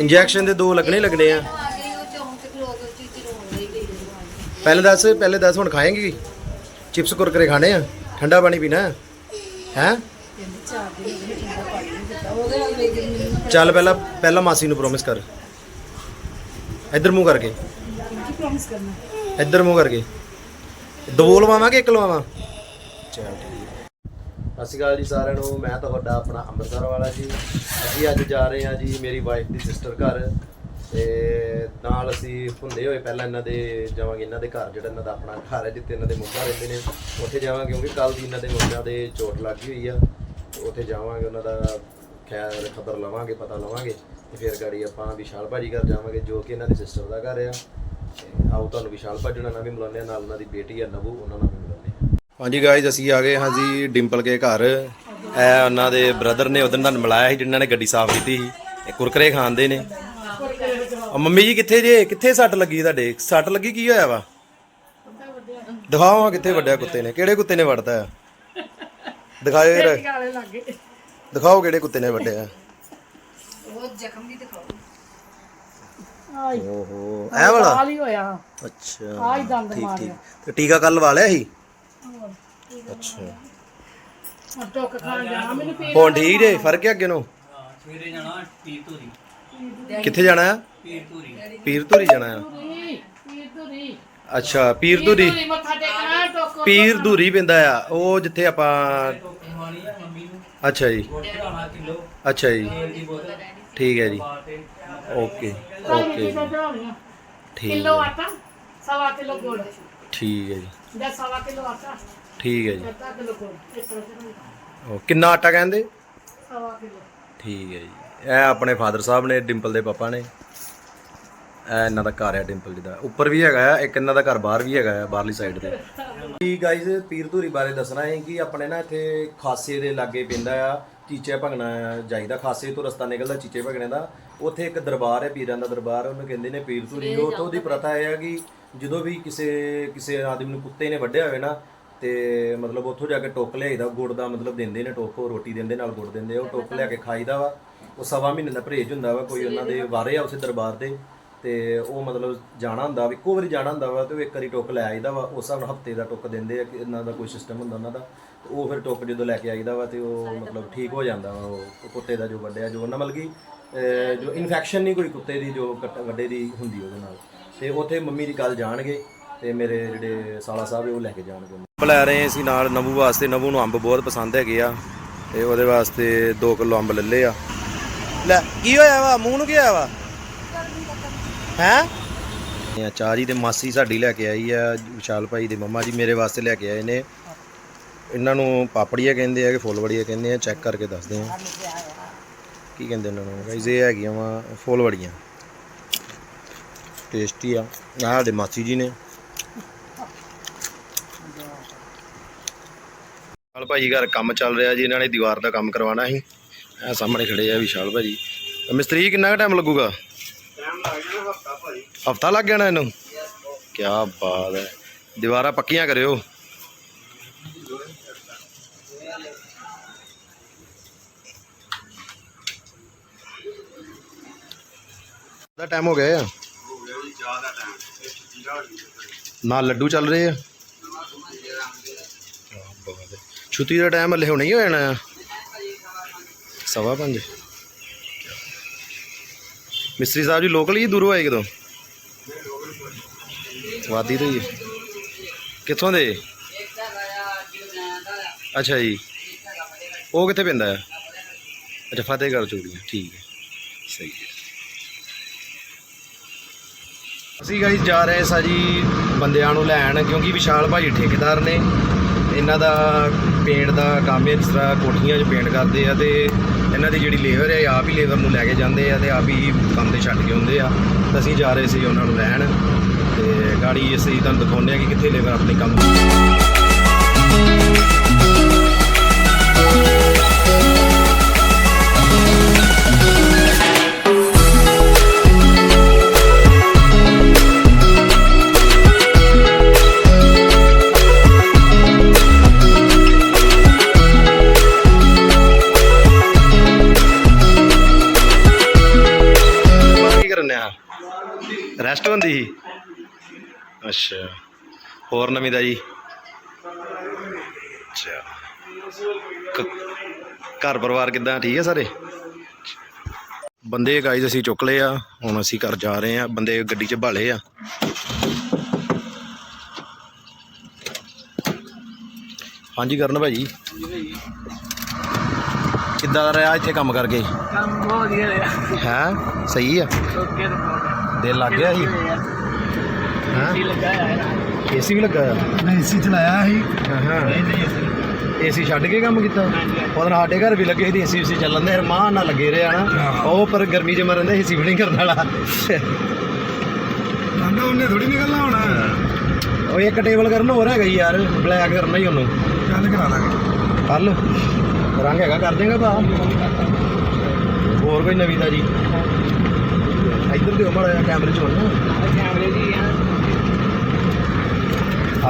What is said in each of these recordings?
Injection ਦੇ ਦੋ ਲੱਗਣੇ ਲੱਗਣੇ ਆ। ਆ ਗਈ ਉਹ ਚੌਂਕ ਤੇ ਖਲੋ ਕੇ ਚੀਚੀ ਰੋਣ ਲਈ ਗਈ ਪਹਿਲੇ ਦੱਸ ਪਹਿਲੇ ਦੱਸ ਹੁਣ ਖਾਏਂਗੀ ਚਿਪਸ ਕੁਰਕਰੇ ਖਾਣੇ ਆ? ਠੰਡਾ ਪਾਣੀ ਪੀਣਾ? ਹੈ? ਹੈਂ? ਚੱਲ ਪਹਿਲਾਂ ਪਹਿਲਾਂ ਮਾਸੀ ਨੂੰ ਪ੍ਰੋਮਿਸ ਕਰ। ਇੱਧਰ ਮੂੰਹ ਕਰਕੇ। ਕੀ ਪ੍ਰੋਮਿਸ ਕਰਨਾ। ਇੱਧਰ ਮੂੰਹ ਕਰਕੇ। ਦੋ ਲਵਾਵਾਂ ਕਿ ਇੱਕ ਲਵਾਵਾਂ? ਚਲ ਠੀਕ। ਸਤਿ ਸ਼੍ਰੀ ਅਕਾਲ ਜੀ ਸਾਰਿਆਂ ਨੂੰ। ਮੈਂ ਤੁਹਾਡਾ ਆਪਣਾ ਅੰਮ੍ਰਿਤਸਰ ਵਾਲਾ ਜੀ। ਅਸੀਂ ਅੱਜ ਜਾ ਰਹੇ ਹਾਂ ਜੀ ਮੇਰੀ ਵਾਈਫ ਦੀ ਸਿਸਟਰ ਘਰ। ਤੇ ਨਾਲ ਅਸੀਂ ਹੁੰਦੇ ਹੋਏ ਪਹਿਲਾਂ ਇਹਨਾਂ ਦੇ ਜਾਵਾਂਗੇ, ਇਹਨਾਂ ਦੇ ਘਰ ਜਿਹੜਾ ਇਹਨਾਂ ਦਾ ਆਪਣਾ ਘਰ ਹੈ, ਜਿੱਥੇ ਇਹਨਾਂ ਦੇ ਮੰਮਾ ਰਹਿੰਦੇ ਨੇ। ਉੱਥੇ ਜਾਵਾਂਗੇ ਕਿਉਂਕਿ ਕੱਲ ਦੀ ਇਹਨਾਂ ਦੇ ਮੰਮਾ ਦੇ ਚੋਟ ਲੱਗ ਗਈ ਹੋਈ ਆ। ਉੱਥੇ ਜਾਵਾਂਗੇ, ਉਹਨਾਂ ਦਾ ਖੈਰ ਖਬਰ ਲਵਾਂਗੇ, ਪਤਾ ਲਵਾਂਗੇ। ਤੇ ਫਿਰ ਗਾੜੀ ਆਪਾਂ ਵਿਸ਼ਾਲ ਭਾਜੀ ਘਰ ਜਾਵਾਂਗੇ, ਜੋ ਕਿ ਇਹਨਾਂ ਦੀ ਸਿਸਟਰ ਦਾ ਘਰ ਆ। ਤੇ ਆਓ ਤੁਹਾਨੂੰ ਵਿਸ਼ਾਲ ਭਾਜੀ ਨਾਲ ਵੀ ਮਿਲਾਉਂਦੇ ਆ ਨਾਲ ਉਹਨਾਂ ਦੀ ਬੇਟੀ ਆ ਨਵੂ, ਉਹਨਾਂ ਨਾਲ ਹਾਂਜੀ ਗਾਇਜ਼ ਅਸੀਂ ਆ ਗਏ ਹਾਂ ਜੀ ਡਿੰਪਲ ਕੇ ਘਰ। ਇਹ ਉਹਨਾਂ ਦੇ ਬ੍ਰਦਰ ਨੇ ਉਦੋਂ ਤੁਹਾਨੂੰ ਮਿਲਾਇਆ ਸੀ ਜਿਨ੍ਹਾਂ ਨੇ ਗੱਡੀ ਸਾਫ਼ ਕੀਤੀ ਸੀ। ਇਹ ਕੁਰਕਰੇ ਖਾਂਦੇ ਨੇ। ਮੰਮੀ ਜੀ ਕਿੱਥੇ ਜੇ? ਕਿੱਥੇ ਸੱਟ ਲੱਗੀ ਤੁਹਾਡੇ? ਸੱਟ ਲੱਗੀ? ਕੀ ਹੋਇਆ ਵਾ? ਦਿਖਾਓ ਹਾਂ ਕਿੱਥੇ ਵੱਡਿਆ ਕੁੱਤੇ ਨੇ। ਕਿਹੜੇ ਕੁੱਤੇ ਨੇ ਵੜਦਾ ਆ ਦਿਖਾਓ ਯਾਰ ਦਿਖਾਓ ਕਿਹੜੇ ਕੁੱਤੇ ਨੇ ਵੱਡਿਆ ਉਹ ਜ਼ਖਮ ਵੀ ਦਿਖਾਓ। ਆਈ ਓਹੋ। ਐ ਵਾਲਾ? ਹਾਲ ਹੀ ਹੋਇਆ। ਅੱਛਾ। ਆਈ ਦੰਦ ਮਾਰਿਆ ਤੇ ਟੀਕਾ ਕੱਲ ਲਵਾ ਲਿਆ ਸੀ? ਅੱਛਾ। ਹੁਣ ਟੋਕ ਖਾਣ ਜਾਣਾ ਮੈਨੂੰ ਪੀ ਹੁਣ ਠੀਕ ਜੇ ਫ਼ਰਕ ਹੈ ਅੱਗੇ ਨੂੰ? ਸਵੇਰੇ ਜਾਣਾ ਪੀਰ ਧੂਰੀ ਕਿੱਥੇ ਜਾਣਾ ਆ? ਪੀਰ ਧੂਰੀ ਪੀਰ ਧੂਰੀ ਜਾਣਾ ਆ। ਪੀ ਪੀ ਤੁਰੀ ਅੱਛਾ ਪੀਰ ਧੂਰੀ ਮੱਥਾ ਟੇਕਣਾ ਟੋਕ ਪੀਰ ਧੂਰੀ ਪੈਂਦਾ ਆ। ਉਹ ਜਿੱਥੇ ਆਪਾਂ ਟੋਕਨ ਵਾਲੀ ਆ ਮੰਮੀ ਨੂੰ। ਅੱਛਾ ਜੀ। ਗੁੜ ਚੜਾਉਣਾ ਕਿਲੋ। ਅੱਛਾ ਜੀ। ਤੇਲ ਦੀ ਬੋਤਲ। ਠੀਕ ਹੈ ਜੀ। ਪਾ ਕੇ। ਓਕੇ ਓਕੇ ਚੜਾਉਣੀਆਂ ਠੀਕ ਕਿਲੋ ਹੈ ਆਟਾ ਸਵਾ ਕਿਲੋ ਗੁੜ। ਠੀਕ ਹੈ ਜੀ। ਜਾਂ ਸਵਾ ਕਿਲੋ ਆਟਾ। ਠੀਕ ਹੈ ਜੀ। ਅੱਧਾ ਕਿਲੋ ਗੁੜ ਉਹ ਕਿੰਨਾ ਆਟਾ ਕਹਿੰਦੇ? ਸਵਾ ਕਿਲੋ ਠੀਕ ਹੈ ਜੀ। ਇਹ ਆਪਣੇ ਫਾਦਰ ਸਾਹਿਬ ਨੇ ਡਿੰਪਲ ਦੇ ਪਾਪਾ ਨੇ। ਇਹ ਇਹਨਾਂ ਦਾ ਘਰ ਹੈ ਡਿੰਪਲ ਜੀ ਦਾ। ਉੱਪਰ ਵੀ ਹੈਗਾ ਆ ਇੱਕ ਇਹਨਾਂ ਦਾ ਘਰ ਬਾਹਰ ਵੀ ਹੈਗਾ ਆ ਬਾਹਰਲੀ ਸਾਈਡ ਤੇ। ਕੀ ਗਾਇਜ਼ ਪੀਰ ਧੂਰੀ ਬਾਰੇ ਦੱਸਣਾ ਹੈ ਕਿ ਆਪਣੇ ਨਾ ਇੱਥੇ ਖਾਸੇ ਦੇ ਲਾਗੇ ਪੈਂਦਾ ਆ ਚੀਚੇ ਭਗਣਾ ਜਾਈਦਾ। ਖਾਸੇ ਤੋਂ ਰਸਤਾ ਨਿਕਲਦਾ ਚੀਚੇ ਭਗਣੇ ਦਾ। ਉੱਥੇ ਇੱਕ ਦਰਬਾਰ ਹੈ ਪੀਰਾਂ ਦਾ ਦਰਬਾਰ ਉਹਨੂੰ ਕਹਿੰਦੇ ਨੇ ਪੀਰ ਧੂਰੀ। ਉੱਥੋਂ ਦੀ ਪ੍ਰਥਾ ਇਹ ਹੈ ਕਿ ਜਦੋਂ ਵੀ ਕਿਸੇ ਕਿਸੇ ਆਦਮੀ ਨੂੰ ਕੁੱਤੇ ਨੇ ਵੱਢਿਆ ਹੋਵੇ ਨਾ ਤੇ ਮਤਲਬ ਉੱਥੋਂ ਜਾ ਕੇ ਟੋਕ ਲਿਆਈਦਾ ਗੁੜ ਦਾ ਮਤਲਬ ਦਿੰਦੇ ਨੇ ਟੋਕੋ ਰੋਟੀ ਦਿੰਦੇ ਨਾਲ ਗੁੜ ਦਿੰਦੇ ਆ, ਉਹ ਟੋਕ ਲਿਆ ਕੇ ਖਾਈਦਾ ਵਾ। ਉਹ ਸਵਾ ਮਹੀਨੇ ਦਾ ਪਰਹੇਜ ਹੁੰਦਾ ਵਾ ਕੋਈ ਉਹਨਾਂ ਦੇ ਵਾਰੇ ਆ ਉਸੇ ਦਰਬਾਰ ਦੇ। ਤੇ ਉਹ ਮਤਲਬ ਜਾਣਾ ਹੁੰਦਾ ਵਾ ਇੱਕੋ ਵਾਰੀ ਜਾਣਾ ਹੁੰਦਾ ਵਾ ਤੇ ਉਹ ਇੱਕ ਵਾਰੀ ਟੁੱਕ ਲੈ ਆਈਦਾ ਵਾ ਉਸ ਹਿਸਾਬ ਨਾਲ ਹਫ਼ਤੇ ਦਾ ਟੁੱਕ ਦਿੰਦੇ ਆ ਕਿ ਇਹਨਾਂ ਦਾ ਕੋਈ ਸਿਸਟਮ ਹੁੰਦਾ ਉਹਨਾਂ ਦਾ। ਤੇ ਉਹ ਫਿਰ ਟੁੱਕ ਜਦੋਂ ਲੈ ਕੇ ਆਈਦਾ ਵਾ ਤੇ ਉਹ ਮਤਲਬ ਠੀਕ ਹੋ ਜਾਂਦਾ ਵਾ ਉਹ ਉਹ ਕੁੱਤੇ ਦਾ ਜੋ ਵੱਡਿਆ ਜੋ ਉਹਨਾਂ ਮਤਲਬ ਕਿ ਅਹ, ਜੋ ਇਨਫੈਕਸ਼ਨ ਨਹੀਂ ਕੋਈ ਕੁੱਤੇ ਦੀ ਜੋ ਕੱਟ- ਵੱਡੇ ਦੀ ਹੁੰਦੀ ਉਹਦੇ ਨਾਲ। ਤੇ ਉੱਥੇ ਮੰਮੀ ਦੀ ਗੱਲ ਜਾਣਗੇ ਤੇ ਮੇਰੇ ਜਿਹੜੇ ਸਾਲਾ ਸਾਹਿਬ ਹੈ ਉਹ ਲੈ ਕੇ ਜਾਣਗੇ। ਲੈ ਰਹੇ ਸੀ ਨਾਲ ਨਬੂ ਵਾਸਤੇ। ਨਬੂ ਨੂੰ ਅੰਬ ਬਹੁਤ ਪਸੰਦ ਹੈਗੇ ਆ ਤੇ ਉਹਦੇ ਵਾਸਤੇ 2 ਕਿਲੋ ਅੰਬ ਲੈ ਲਏ ਆ। ਲੈ, ਕੀ ਹੋਇਆ ਵਾ? ਮੂੰਹ ਨੂੰ ਕੀ ਹੋਇਆ ਵਾ? ਹੈ? ਇਹ ਚਾਹ ਜੀ ਤੇ ਮਾਸੀ ਸਾਡੀ ਲੈ ਕੇ ਆਈ ਆ, ਵਿਸ਼ਾਲ ਭਾਈ ਦੇ ਮੰਮਾ ਜੀ ਮੇਰੇ ਵਾਸਤੇ ਲੈ ਕੇ ਆਏ ਨੇ। ਇਹਨਾਂ ਨੂੰ ਪਾਪੜੀਆ ਕਹਿੰਦੇ ਆ ਕਿ ਫੁੱਲਵੜੀਆਂ ਕਹਿੰਦੇ ਆ, ਚੈੱਕ ਕਰਕੇ ਦੱਸਦੇ ਆ। ਕੀ ਕਹਿੰਦੇ ਇਹਨਾਂ ਨੂੰ? ਗਾਇਜ਼ ਇਹ ਹੈਗੀਆਂ ਵਾ ਫੁੱਲਵੜੀਆਂ। ਟੇਸਟੀ ਆ। ਆਹ ਸਾਡੇ ਮਾਸੀ ਜੀ ਨੇ। ਵਿਸ਼ਾਲ ਭਾਈ ਘਰ ਕੰਮ ਚੱਲ ਰਿਹਾ ਜੀ, ਇਹਨਾਂ ਨੇ ਦੀਵਾਰ ਦਾ ਕੰਮ ਕਰਵਾਉਣਾ ਸੀ। ਇਹ ਸਾਹਮਣੇ ਖੜੇ ਆ ਵਿਸ਼ਾਲ ਭਾਜੀ। ਮਿਸਤਰੀ, ਕਿੰਨਾ ਟਾਈਮ ਲੱਗੂਗਾ? ਹਫਤਾ ਲੱਗ ਜਾਣਾ ਇਹਨੂੰ? ਕੀ ਬਾਤ ਹੈ। ਦੀਵਾਰਾਂ ਪੱਕੀਆਂ ਕਰਿਓ। ਦਾ ਟਾਈਮ ਹੋ ਗਿਆ ਆ? ਨਾਲ ਲੱਡੂ ਚੱਲ ਰਹੇ ਆ? ਛੁੱਟੀ ਦਾ ਟਾਈਮ ਹਲੇ ਹੁਣੇ ਹੀ ਹੋ ਜਾਣਾ। ਆ ਸਵਾ ਪੰਜ। ਮਿਸਤਰੀ ਸਾਹਿਬ ਜੀ ਲੋਕਲ ਹੀ ਦੂਰੋਂ ਆਏ ਕਿਦੋਂ ਵਾਦੀ ਤੋਂ ਹੀ। ਹੈ। ਕਿੱਥੋਂ ਦੇ? ਅੱਛਾ ਜੀ। ਉਹ ਕਿੱਥੇ ਪੈਂਦਾ ਹੈ ਅੱਛਾ, ਫਤਿਹਗੜ੍ਹ ਚੂੜੀਆਂ ਠੀਕ ਹੈ। ਸਹੀ ਹੈ। ਅਸੀਂ ਗਾਈਸ ਜਾ ਰਹੇ ਸਾਂ ਜੀ ਬੰਦਿਆਂ ਨੂੰ ਲੈਣ ਕਿਉਂਕਿ ਵਿਸ਼ਾਲ ਭਾਜੀ ਠੇਕੇਦਾਰ ਨੇ। ਇਹਨਾਂ ਦਾ ਪੇਂਟ ਦਾ ਕੰਮ ਹੈ, ਜਿਸ ਤਰ੍ਹਾਂ ਕੋਠੀਆਂ 'ਚ ਪੇਂਟ ਕਰਦੇ ਆ ਤੇ ਇਹਨਾਂ ਦੀ ਜਿਹੜੀ ਲੇਬਰ ਹੈ ਆਪ ਹੀ ਲੇਬਰ ਨੂੰ ਲੈ ਕੇ ਜਾਂਦੇ ਆ ਤੇ ਆਪ ਹੀ ਕੰਮ ਤੇ ਛੱਡ ਕੇ ਆਉਂਦੇ ਆ। ਅਸੀਂ ਜਾ ਰਹੇ ਸੀ ਉਹਨਾਂ ਨੂੰ ਲੈਣ ਤੇ ਗਾੜੀ ਅਸੀਂ ਤੁਹਾਨੂੰ ਦਿਖਾਉਂਦੇ ਆ ਕਿ ਕਿੱਥੇ ਲੇਬਰ ਆਪਣੇ ਕੰਮ ਅੱਛਾ। ਹੋਰ ਨਵੀਂ ਦਾ ਜੀ? ਅੱਛਾ। ਘਰ ਪਰਿਵਾਰ ਕਿਦਾਂ? ਠੀਕ ਹੈ ਸਾਰੇ? ਬੰਦੇ ਗਾਈਜ਼ ਅਸੀਂ ਚੁੱਕ ਲਏ ਆ ਹੁਣ ਅਸੀਂ ਘਰ ਜਾ ਰਹੇ ਆ। ਬੰਦੇ ਗੱਡੀ 'ਚ ਭਾਲੇ ਆ। ਹਾਂਜੀ ਕਰਨ ਭਾਜੀ ਕਿੱਦਾਂ ਦਾ ਰਿਹਾ ਇੱਥੇ ਕੰਮ ਕਰਕੇ? ਕੰਮ ਬਹੁਤ ਵਧੀਆ ਰਿਹਾ। ਹੈ? ਸਹੀ ਆ? ਓਕੇ। ਦਿਲ ਲੱਗ ਗਿਆ ਸੀ ਹਾਂ। ਲੱਗਾ ਹੈ ਏਸੀ ਵੀ ਲੱਗਾ ਮੈਂ ਏਸੀ ਚਲਾਇਆ ਸੀ। ਹਾਂ। ਏਸੀ ਛੱਡ ਕੇ ਕੰਮ ਕੀਤਾ? ਉਹਦੇ ਨਾਲ ਸਾਡੇ ਘਰ ਵੀ ਲੱਗੇ ਸੀ ਏਸੀ ਉਸੀ ਚੱਲਣ ਦੇ। ਰਮਾਨ ਨਾਲ ਲੱਗੇ ਰਹੇ ਹਨਾ ਉਹ ਪਰ ਗਰਮੀ 'ਚ ਮਰਨ ਦੇ ਏਸੀ ਨਹੀਂ ਕਰਨ ਵਾਲਾ। ਠੰਡਾ ਉਹਨੇ ਥੋੜੀ ਨਿਕਲਣਾ ਹੁਣ। ਉਹ ਇੱਕ ਟੇਬਲ ਕਰਨ ਹੋਰ ਹੈਗਾ ਯਾਰ ਬਲੈਕ ਕਰਨਾ ਹੀ ਉਹਨੂੰ। ਗੱਲ ਕਰਾ ਲਾਂਗੇ। ਕੱਲ ਰੰਗ ਹੈਗਾ ਕਰ ਦੇਗਾ ਭਾ। ਹੋਰ ਕੋਈ ਨਵੀਂ ਜੀ ਇੱਧਰ ਦਿਓ ਮਾੜਾ ਜਿਹਾ ਕੈਮਰੇ 'ਚ ਹੁਣ ਕੈਮਰੇ ਦੀ ਆ।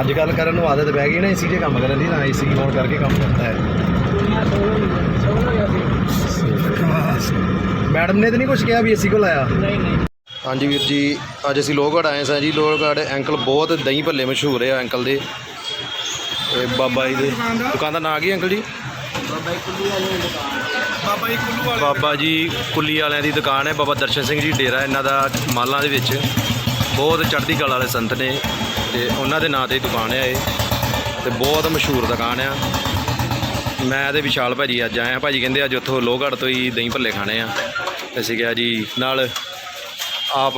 ਅੱਜ ਕੱਲ ਕਰਨ ਨੂੰ ਆਦਤ ਪੈ ਗਈ ਨਾ ਏਸੀ 'ਚ ਕੰਮ ਕਰਨ ਦੀ ਨਾ ਏਸੀ ਔਨ ਕਰਕੇ ਕੰਮ ਕਰਦਾ ਹੈ। ਦੁਨੀਆ ਸੋਹਣੀ ਸੋਹਣੀ ਆ ਸੀ ਮੈਡਮ ਨੇ ਤਾਂ ਨਹੀਂ ਕੁਝ ਕਿਹਾ ਵੀ ਏਸੀ ਕੋਲ ਆਇਆ? ਨਹੀਂ ਨਹੀਂ। ਹਾਂਜੀ ਵੀਰ ਜੀ ਅੱਜ ਅਸੀਂ ਲੋਹਗੜ੍ਹ ਆਏ ਸਾਂ ਜੀ। ਲੋਹਗੜ੍ਹ ਅੰਕਲ ਬਹੁਤ ਦਹੀਂ ਭੱਲੇ ਮਸ਼ਹੂਰ ਆ ਅੰਕਲ ਦੇ। ਇਹ ਬਾਬਾ ਜੀ ਦੇ। ਦੁਕਾਨ ਦਾ ਨਾਂ ਕੀ ਅੰਕਲ ਜੀ? ਬਾਬਾ ਜੀ ਕੁੱਲੂ ਵਾਲੇ ਬਾਬਾ ਜੀ ਕੁੱਲੀ ਵਾਲਿਆਂ ਦੀ ਦੁਕਾਨ ਹੈ, ਬਾਬਾ ਦਰਸ਼ਨ ਸਿੰਘ ਜੀ ਡੇਰਾ ਇਹਨਾਂ ਦਾ ਮਾਲਾਂ ਦੇ ਵਿੱਚ। ਬਹੁਤ ਚੜ੍ਹਦੀ ਕਲਾ ਵਾਲੇ ਸੰਤ ਨੇ ਤੇ ਉਹਨਾਂ ਦੇ ਨਾਂ ਤੇ ਦੁਕਾਨ ਹੈ ਇਹ ਤੇ ਬਹੁਤ ਮਸ਼ਹੂਰ ਦੁਕਾਨ ਆ। ਮੈਂ ਤੇ ਵਿਸ਼ਾਲ ਭਾਜੀ ਅੱਜ ਆਏ ਆ ਭਾਜੀ ਕਹਿੰਦੇ ਅੱਜ ਉੱਥੋਂ ਲੋਹਗੜ੍ਹ ਤੋਂ ਹੀ ਦਹੀਂ ਭੱਲੇ ਖਾਣੇ ਆ। ਅਸੀਂ ਕਿਹਾ ਜੀ, ਨਾਲ ਆਪ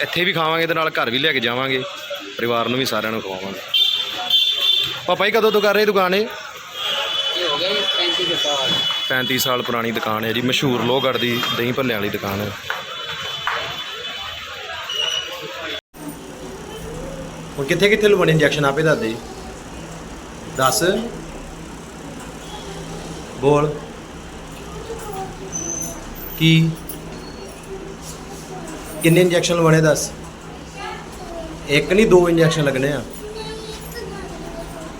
ਇੱਥੇ ਵੀ ਖਾਵਾਂਗੇ ਤੇ ਨਾਲ ਘਰ ਵੀ ਲੈ ਕੇ ਜਾਵਾਂਗੇ। ਪਰਿਵਾਰ ਨੂੰ ਵੀ ਸਾਰਿਆਂ ਨੂੰ ਖਵਾਵਾਂਗੇ। ਪਾਪਾ ਜੀ ਕਦੋਂ ਤੋਂ ਕਰ ਰਹੇ ਦੁਕਾਨ ਇਹ? ਹੋ ਗਿਆ 35 ਸਾਲ। 35 ਸਾਲ ਪੁਰਾਣੀ ਦੁਕਾਨ ਹੈ ਜੀ ਮਸ਼ਹੂਰ ਲੋਹਗੜ੍ਹ ਦੀ ਦਹੀਂ ਭੱਲਿਆਂ ਵਾਲੀ ਦੁਕਾਨ ਹੈ। ਹੁਣ ਕਿੱਥੇ ਕਿੱਥੇ ਲਵਾਣੇ ਇੰਜੈਕਸ਼ਨ ਆਪੇ ਦੱਸ ਦੇ। ਦੱਸ। ਬੋਲ। ਕੀ? ਕਿੰਨੇ ਇੰਜੈਕਸ਼ਨ ਲਵਾਣੇ ਦੱਸ? ਇੱਕ ਨਹੀਂ ਦੋ ਇੰਜੈਕਸ਼ਨ ਲੱਗਣੇ ਆ।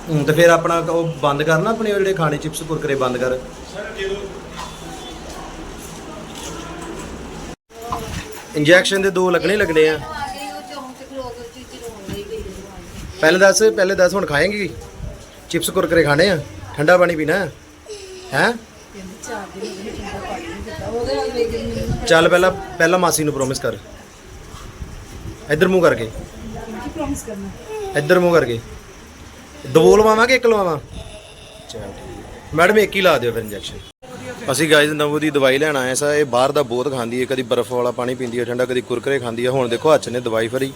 ਹੁਣ ਤੇ ਫਿਰ ਆਪਣਾ ਉਹ ਬੰਦ ਕਰਨਾ ਆਪਣੇ ਉਹ ਜਿਹੜੇ ਖਾਣੇ ਚਿਪਸ ਕੁਰਕਰੇ ਬੰਦ ਕਰ। ਇੰਜੈਕਸ਼ਨ ਦੇ ਦੋ ਲੱਗਣੇ ਹੀ ਲੱਗਣੇ ਆ। ਪਹਿਲੇ ਦੱਸ ਪਹਿਲੇ ਦੱਸ ਹੁਣ ਖਾਏਂਗੀ ਚਿਪਸ ਕੁਰਕਰੇ ਖਾਣੇ ਆ? ਠੰਡਾ ਪਾਣੀ ਪੀਣਾ ਹੈ ਹੈਂ? ਹੋ ਚੱਲ ਪਹਿਲਾਂ ਪਹਿਲਾਂ ਮਾਸੀ ਨੂੰ ਪ੍ਰੋਮਿਸ ਕਰ। ਇੱਧਰ ਮੂੰਹ ਕਰਕੇ। ਕੀ ਪ੍ਰੋਮਿਸ ਕਰਨਾ? ਇੱਧਰ ਮੂੰਹ ਕਰਕੇ। ਦੋ ਲਵਾਵਾਂ ਕਿ ਇੱਕ ਲਵਾਵਾਂ? ਮੈਡਮ ਇੱਕ ਹੀ ਲਾ ਦਿਓ ਫਿਰ ਇੰਜੈਕਸ਼ਨ ਅਸੀਂ ਗਾਇਜ਼ ਨਵੂ ਦੀ ਦਵਾਈ ਲੈਣ ਆਏ ਸਾਂ ਇਹ ਬਾਹਰ ਦਾ ਬਹੁਤ ਖਾਂਦੀ ਹੈ ਕਦੀ ਬਰਫ਼ ਵਾਲਾ ਪਾਣੀ ਪੀਂਦੀ ਹੈ ਠੰਡਾ ਕਦੀ ਕੁਰਕਰੇ ਖਾਂਦੀ ਹੈ। ਹੁਣ ਦੇਖੋ ਹੱਥ ਨੇ ਦਵਾਈ ਫਰੀ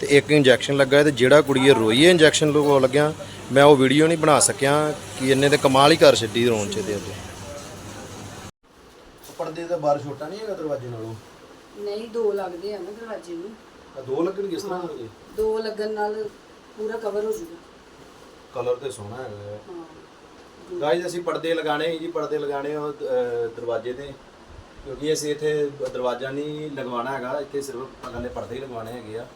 ਤੇ ਇੱਕ ਇੰਜੈਕਸ਼ਨ ਲੱਗਾ ਹੈ ਤੇ ਜਿਹੜਾ ਕੁੜੀ ਇਹ ਰੋਈ ਹੈ ਇੰਜੈਕਸ਼ਨ ਲਗਵਾਉਣ ਲੱਗਿਆ ਮੈਂ ਉਹ ਵੀਡੀਓ ਨਹੀਂ ਬਣਾ ਸਕਿਆ ਕਿ ਇਹਨੇ ਤੇ ਕਮਾਲ ਹੀ ਕਰ ਛੱਡੀ ਰੋਣ 'ਚ ਤੇ ਅੱਗੇ। ਪਰਦੇ ਦਾ ਬਾਰ ਛੋਟਾ ਨਹੀਂ ਹੈਗਾ ਦਰਵਾਜ਼ੇ ਨਾਲੋਂ? ਨਹੀਂ ਦੋ ਲੱਗਦੇ ਆ ਨਾ ਦਰਵਾਜ਼ੇ ਨੂੰ। ਦੋ ਲੱਗਣ ਕਿਸ ਤਰ੍ਹਾਂ ਦੋ? ਲੱਗਣ ਨਾਲ ਪੂਰਾ ਕਵਰ ਹੋ ਜੂਗਾ ਕਲਰ ਤੇ ਸੋਹਣਾ ਹੈਗਾ ਹਾਂ। ਗਾਇਜ਼ ਅਸੀਂ ਪਰਦੇ ਲਗਾਣੇ ਜੀ ਪਰਦੇ ਲਗਾਣੇ ਉਹ ਅਹ, ਦਰਵਾਜ਼ੇ ਤੇ। ਕਿਉਂਕਿ ਅਸੀਂ ਇੱਥੇ ਦਰਵਾਜ਼ਾ ਨਹੀਂ ਲਗਵਾਉਣਾ ਹੈਗਾ ਇੱਥੇ ਸਿਰਫ ਅਗਲੇ ਪਰਦੇ ਹੀ ਲਗਵਾਉਣੇ ਹੈਗੇ ਆ।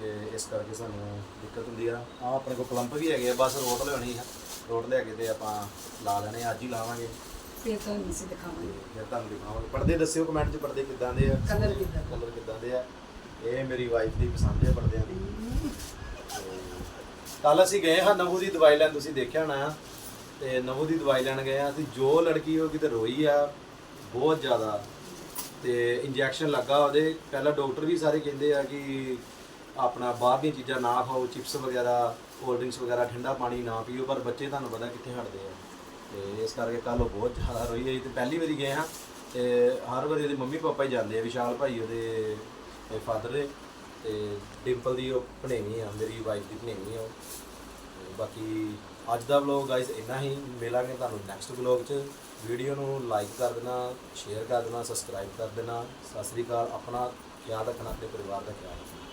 ਤੇ ਇਸ ਕਰਕੇ ਸਾਨੂੰ ਦਿੱਕਤ ਹੁੰਦੀ ਆ। ਆ ਆਪਣੇ ਕੋਲ ਕਲੰਪ ਵੀ ਹੈਗੇ ਆ ਬਸ ਰੋਟ ਲਿਆਉਣੀ ਆ। ਰੋਟ ਲਿਆ ਕੇ ਤੇ ਆਪਾਂ ਲਾ ਲੈਣੇ ਆ, ਅੱਜ ਹੀ ਲਾਵਾਂਗੇ। ਫਿਰ ਤਾਂ ਨਹੀਂ ਸੀ ਦਿਖਾਵਾਂਗੇ ਫਿਰ ਤੁਹਾਨੂੰ ਦਿਖਾਵਾਂਗੇ। ਪਰਦੇ ਦੱਸਿਓ ਕਮੈਂਟ 'ਚ ਪਰਦੇ ਕਿੱਦਾਂ ਦੇ ਆ? ਕਲਰ ਕਿੱਦਾਂ ਕਲਰ ਕਿੱਦਾਂ ਦੇ ਆ? ਇਹ ਮੇਰੀ ਵਾਈਫ ਦੀ ਪਸੰਦ ਹੈ ਪਰਦਿਆਂ ਦੀ। ਕੱਲ ਅਸੀਂ ਗਏ ਹਾਂ ਨਵੂ ਦੀ ਦਵਾਈ ਲੈਣ, ਤੁਸੀਂ ਦੇਖਿਆ ਹੋਣਾ। ਆ ਤੇ ਨਵੂ ਦੀ ਦਵਾਈ ਲੈਣ ਗਏ ਆ ਅਸੀਂ ਜੋ ਲੜਕੀ ਉਹ ਕਿਤੇ ਰੋਈ ਆ, ਬਹੁਤ ਜ਼ਿਆਦਾ। ਤੇ ਇੰਜੈਕਸ਼ਨ ਲੱਗਾ ਉਹਦੇ। ਪਹਿਲਾਂ ਡਾਕਟਰ ਵੀ ਸਾਰੇ ਕਹਿੰਦੇ ਆ ਕਿ ਆਪਣਾ ਬਾਹਰ ਦੀਆਂ ਚੀਜ਼ਾਂ ਨਾ ਖਾਓ, ਚਿਪਸ ਵਗੈਰਾ, ਕੋਲਡ ਡਰਿੰਕਸ ਵਗੈਰਾ, ਠੰਡਾ ਪਾਣੀ ਨਾ ਪੀਓ, ਪਰ ਬੱਚੇ ਤੁਹਾਨੂੰ ਪਤਾ ਕਿੱਥੇ ਹਟਦੇ ਆ। ਤੇ ਇਸ ਕਰਕੇ ਕੱਲ ਉਹ ਬਹੁਤ ਜ਼ਿਆਦਾ ਰੋਈ ਹੈ ਤੇ ਪਹਿਲੀ ਵਾਰੀ ਗਏ ਹਾਂ। ਤੇ ਹਰ ਵਾਰੀ ਉਹਦੇ ਮੰਮੀ ਪਾਪਾ ਹੀ ਜਾਂਦੇ ਆ, ਵਿਸ਼ਾਲ ਭਾਈ ਉਹਦੇ ਫਾਦਰ ਦੇ। ਤੇ ਡਿੰਪਲ ਦੀ ਉਹ ਭਣੇਵੀਂ ਆ, ਮੇਰੀ ਵਾਈਫ ਦੀ ਭਣੇਵੀਂ ਆ ਉਹ। ਤੇ ਬਾਕੀ ਅੱਜ ਦਾ ਵਲੌਗ ਗਾਇਸ ਇੰਨਾ ਹੀ, ਮਿਲਾਂਗੇ ਤੁਹਾਨੂੰ ਨੈਕਸਟ ਵਲੌਗ 'ਚ। ਵੀਡੀਓ ਨੂੰ ਲਾਈਕ ਕਰ ਦੇਣਾ ਸ਼ੇਅਰ ਕਰ ਦੇਣਾ ਸਬਸਕ੍ਰਾਈਬ ਕਰ ਦੇਣਾ। ਸਤਿ ਸ੍ਰੀ ਅਕਾਲ, ਆਪਣਾ ਖਿਆਲ ਰੱਖਣਾ ਆਪਣੇ ਪਰਿਵਾਰ ਦਾ ਖਿਆਲ ਰੱਖਣਾ।